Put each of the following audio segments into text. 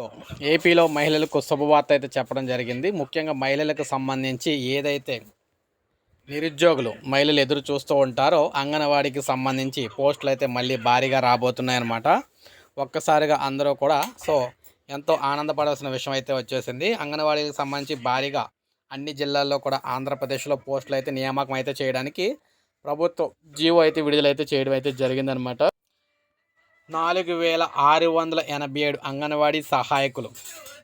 లో ఏపీలో మహిళలకు శుభవార్త అయితే చెప్పడం జరిగింది. ముఖ్యంగా మహిళలకు సంబంధించి ఏదైతే నిరుద్యోగులు మహిళలు ఎదురు చూస్తూ ఉంటారో అంగన్వాడీకి సంబంధించి పోస్టులు అయితే మళ్ళీ భారీగా రాబోతున్నాయన్నమాట. ఒక్కసారిగా అందరూ కూడా సో ఎంతో ఆనందపడాల్సిన విషయం అయితే వచ్చేసింది. అంగన్వాడీకి సంబంధించి భారీగా అన్ని జిల్లాల్లో కూడా ఆంధ్రప్రదేశ్లో పోస్టులు అయితే నియామకం అయితే చేయడానికి ప్రభుత్వం జీవో అయితే విడుదలైతే చేయడం అయితే జరిగిందనమాట నాలుగు వేల ఆరు వందల ఎనభై ఏడు అంగన్వాడీ సహాయకులు.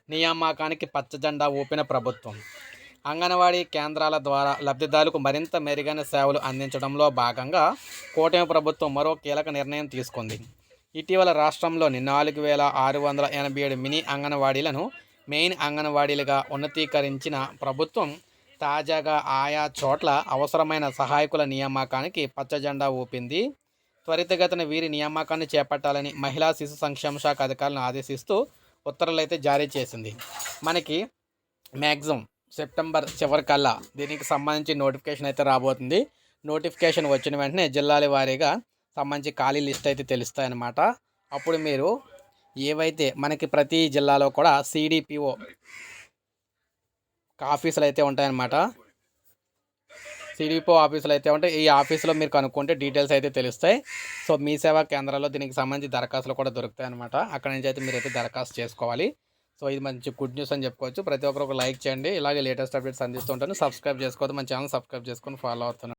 నియామకానికి పచ్చజెండా ఊపిన ప్రభుత్వం. అంగన్వాడీ కేంద్రాల ద్వారా లబ్ధిదారులకు మరింత మెరుగైన సేవలు అందించడంలో భాగంగా కూటమి ప్రభుత్వం మరో కీలక నిర్ణయం తీసుకుంది. ఇటీవల రాష్ట్రంలోని నాలుగు వేల ఆరు వందల ఎనభై ఏడు మినీ అంగన్వాడీలను మెయిన్ అంగన్వాడీలుగా ఉన్నతీకరించిన ప్రభుత్వం తాజాగా ఆయా చోట్ల అవసరమైన సహాయకుల నియామకానికి పచ్చజెండా ఊపింది త్వరితగతిన వీరి నియామకాన్ని చేపట్టాలని మహిళా శిశు సంక్షేమ శాఖ అధికారులను ఆదేశిస్తూ ఉత్తర్వులు అయితే జారీ చేసింది. మనకి మ్యాక్సిమం సెప్టెంబర్ చివరికల్లా దీనికి సంబంధించి నోటిఫికేషన్ అయితే రాబోతుంది. నోటిఫికేషన్ వచ్చిన వెంటనే జిల్లాల వారీగా సంబంధించి ఖాళీ లిస్ట్ అయితే తెలుస్తాయన్నమాట. అప్పుడు మీరు ఏవైతే మనకి ప్రతి జిల్లాలో కూడా సిడిపిఓ ఆఫీసులు అయితే ఉంటాయన్నమాట. సిడిపో ఆఫీసులు అయితే ఉంటే ఈ ఆఫీసులో మీరు కనుక్కుంటే డీటెయిల్స్ అయితే తెలుస్తాయి. సో మీ సేవా కేంద్రాల్లో దీనికి సంబంధించి దరఖాస్తులు కూడా దొరుకుతాయి అనమాట అక్కడ నుంచి అయితే మీరు అయితే దరఖాస్తు చేసుకోవాలి. సో ఇది మంచి గుడ్ న్యూస్ అని చెప్పుకోవచ్చు. ప్రతి ఒక్కరు ఒక లైక్ చేయండి. ఇలాగే లేటెస్ట్ అప్డేట్స్ అందిస్తుంటాను సబ్స్క్రైబ్ చేసుకోవద్దు. మన ఛానల్ సబ్స్క్రైబ్ చేసుకొని ఫాలో అవుతున్నాను